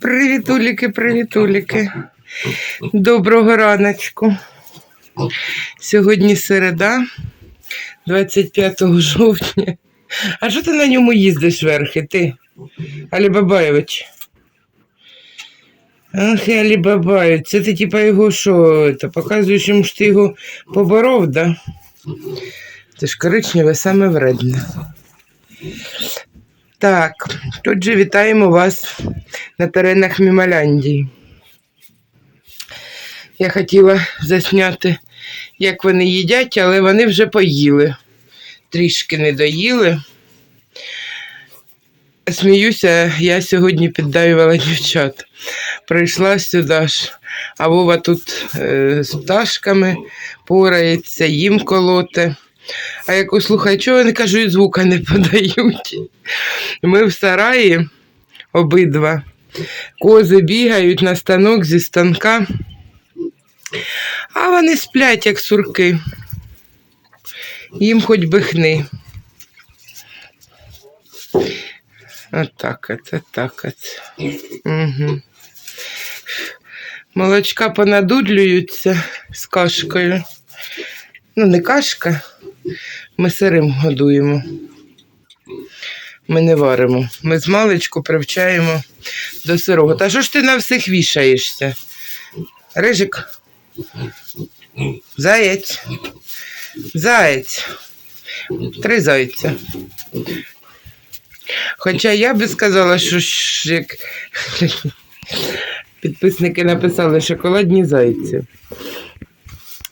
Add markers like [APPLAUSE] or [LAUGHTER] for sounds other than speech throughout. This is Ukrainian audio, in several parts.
Привітуліки, привітуліки. Доброго раночку. Сьогодні середа, 25 жовтня. А що ти на ньому їздиш верхи, ти? Алі Бабаєвич? Ах, Алі Бабаєвич, це ти типа його що, це, показуєш йому, що ти його поборов, да? Це ж коричневе саме вредне. Так, тут же вітаємо вас на теренах Мімаляндії. Я хотіла засняти, як вони їдять, але вони вже поїли. Трішки не доїли. Сміюся, я сьогодні піддаювала дівчат. Прийшла сюди ж, а Вова тут е, з пташками порається, їм колоте. А як услухаю, чого вони кажуть, звука не [LAUGHS] подають. Ми в сараї обидва. Кози бігають на станок зі станка, а вони сплять, як сурки. Їм хоч би Отак от, отак от. Угу. Молочка понадудлюються з кашкою. Ну, не кашка, ми сирим годуємо. Ми не варимо. Ми з маличку привчаємо до сирого. Та що ж ти на всіх вішаєшся? Рижик. Заєць. Заєць. Три зайця. Хоча я би сказала, що ж як підписники написали шоколадні зайці.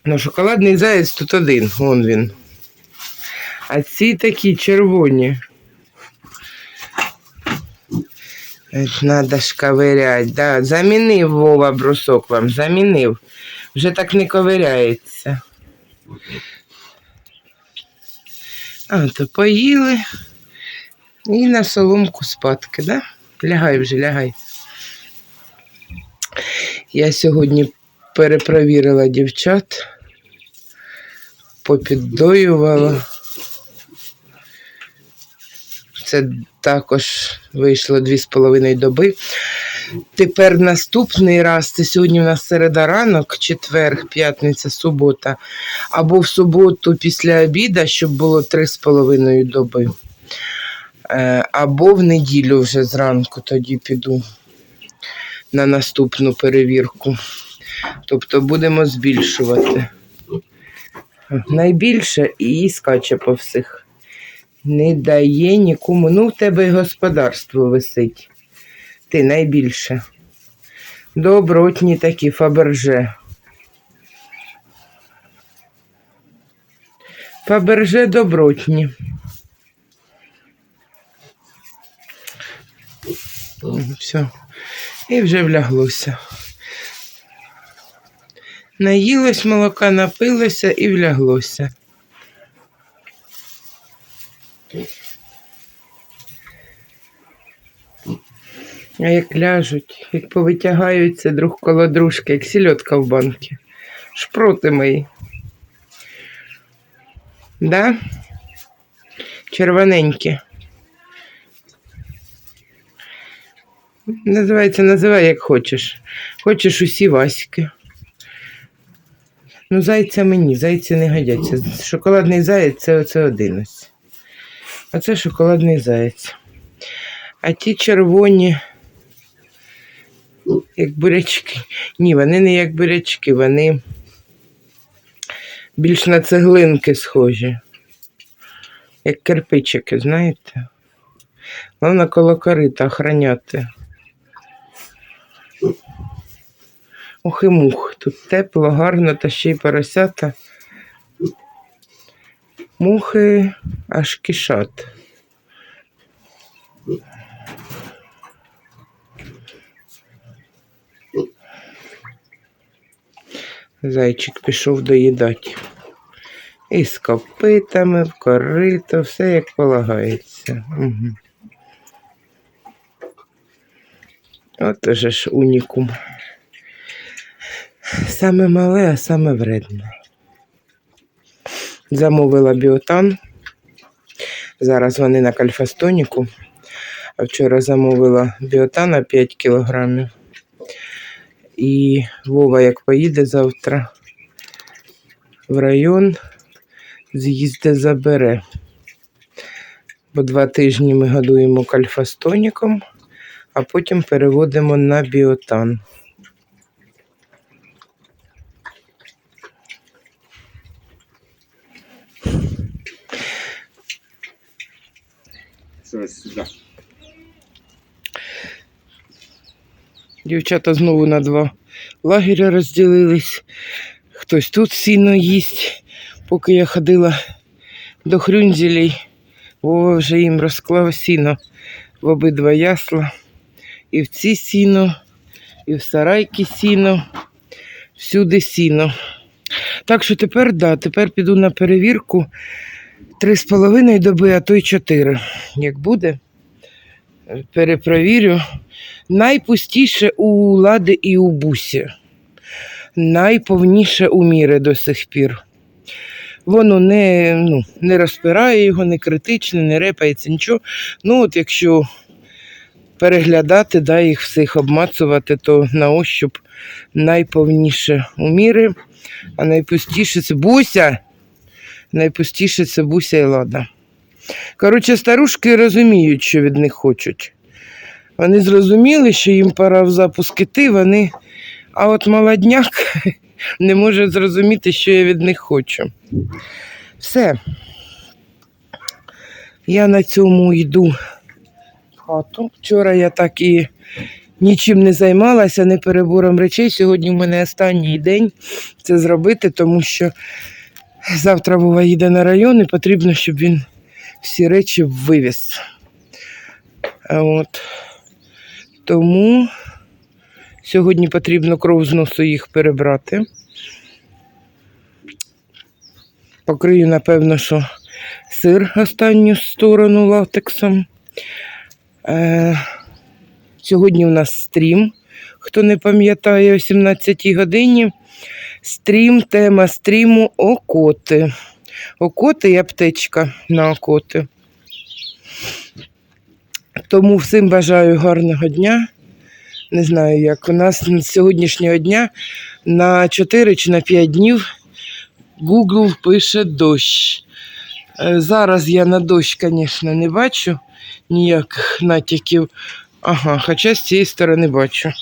Ну, шоколадний заєць тут один, вон він. А ці такі червоні. Надо ж ковирять, да. Замінив Вова брусок вам, замінив. Вже так не ковиряється. А, то поїли. І на соломку спадки, да? Лягай вже, лягай. Я сьогодні перепровірила дівчат, попіддоювала. Це також вийшло дві з половиною доби. Тепер наступний раз, це сьогодні у нас середа ранок, четвер, п'ятниця, субота, або в суботу після обіда, щоб було три з половиною доби. Е, Або в неділю вже зранку тоді піду на наступну перевірку. Тобто будемо збільшувати. Найбільше і скаче по всіх. Не дає нікому. Ну, в тебе й господарство висить. Ти найбільше. Добротні такі фаберже. Фаберже добротні. Все. І вже вляглося. Наїлось молока, напилося і вляглося. А як ляжуть, як повитягаються друг коло дружки, як сільотка в банки. Шпроти мої. Да? Червоненькі. Називається, називай як хочеш. Хочеш усі васьки. Ну, зайця мені, зайці не годяться. Шоколадний заєць це оце один ось. А це шоколадний заєць. А ті червоні, як бурячки. Ні, вони не як бурячки, вони більш на цеглинки схожі. Як кирпичики, знаєте? Головне коло корита охраняти. Ох і мух. Тут тепло, гарно, та ще й поросята. Мухи аж кишат. Зайчик пішов доїдати. І з копитами, в корито, все як полагається. Угу. От уже ж унікум. саме мале, а саме вредне. Замовила біотан. Зараз вони на кальфастоніку. А вчора замовила біотана 5 кілограмів. І Вова, як поїде завтра в район, з'їзде забере. Бо два тижні ми годуємо кальфастоніком, а потім переводимо на біотан. Дівчата знову на два лагеря розділились. Хтось тут сіно їсть. Поки я ходила до хрюнзелей, Вова вже їм розклав сіно в обидва ясла. І в ці сіно, і в сарайки сіно, всюди сіно. Так що тепер, да, тепер піду на перевірку три з половиною доби, а то й чотири. Як буде, перепровірю. Найпустіше у лади і у бусі. Найповніше у міри до сих пір. Воно не, ну, не розпирає його, не критичне, не репається, нічого. Ну, от якщо переглядати, да, їх всіх обмацувати, то на ощуп найповніше у міри, а найпустіше це буся. Найпустіше це буся і лада. Коротше, старушки розуміють, що від них хочуть. Вони зрозуміли, що їм пора в запуск іти, вони. А от молодняк [LAUGHS] не може зрозуміти, що я від них хочу. Все. Я на цьому йду хату. Вчора я так і нічим не займалася, не перебором речей. Сьогодні в мене останній день це зробити, тому що завтра Вова їде на район і потрібно, щоб він всі речі вивіз. От. Тому сьогодні потрібно кров з носу їх перебрати. Покрию, напевно, що сир останню сторону латексом. Е, сьогодні у нас стрім. Хто не пам'ятає, о 17 годині. Стрім, тема стріму окоти. Окоти і аптечка на окоти. Тому всім бажаю гарного дня. Не знаю, як у нас з сьогоднішнього дня на 4 чи на 5 днів Google пише дощ. Е, Зараз я на дощ, звісно, не бачу ніяких натяків. Ага, хоча з цієї сторони бачу.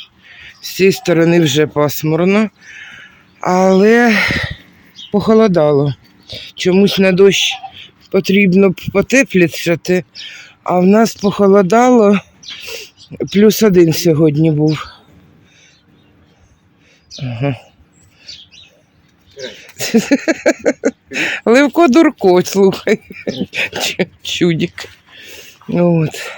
З цієї сторони вже пасмурно. Але похолодало. Чомусь на дощ потрібно потеплішати, а в нас похолодало. Плюс один сьогодні був. Ага. Левко Дурко, слухай. Ч- Чудік. От.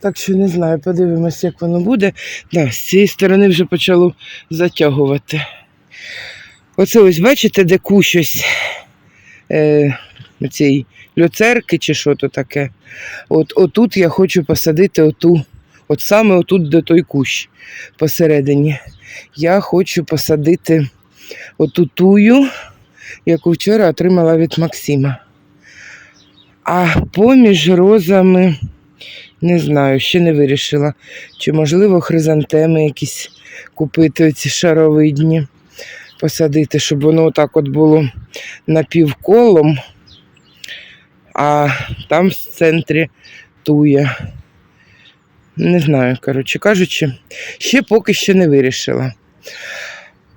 Так що не знаю, подивимось, як воно буде. Да, з цієї сторони вже почало затягувати. Оце ось бачите, де кущось е, цієї люцерки чи що то таке. От отут я хочу посадити оту, от саме отут, де той кущ посередині. Я хочу посадити оту тую, яку вчора отримала від Максима. А поміж розами не знаю, ще не вирішила. Чи можливо хризантеми якісь купити, оці шаровидні, посадити, щоб воно отак от було напівколом, а там в центрі туя. Не знаю, коротше кажучи, ще поки що не вирішила.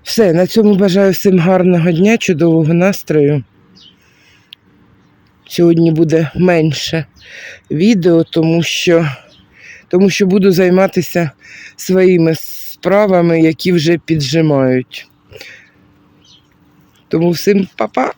Все, на цьому бажаю всім гарного дня, чудового настрою. Сьогодні буде менше відео, тому що, тому що буду займатися своїми справами, які вже піджимають. Тому всім па-па!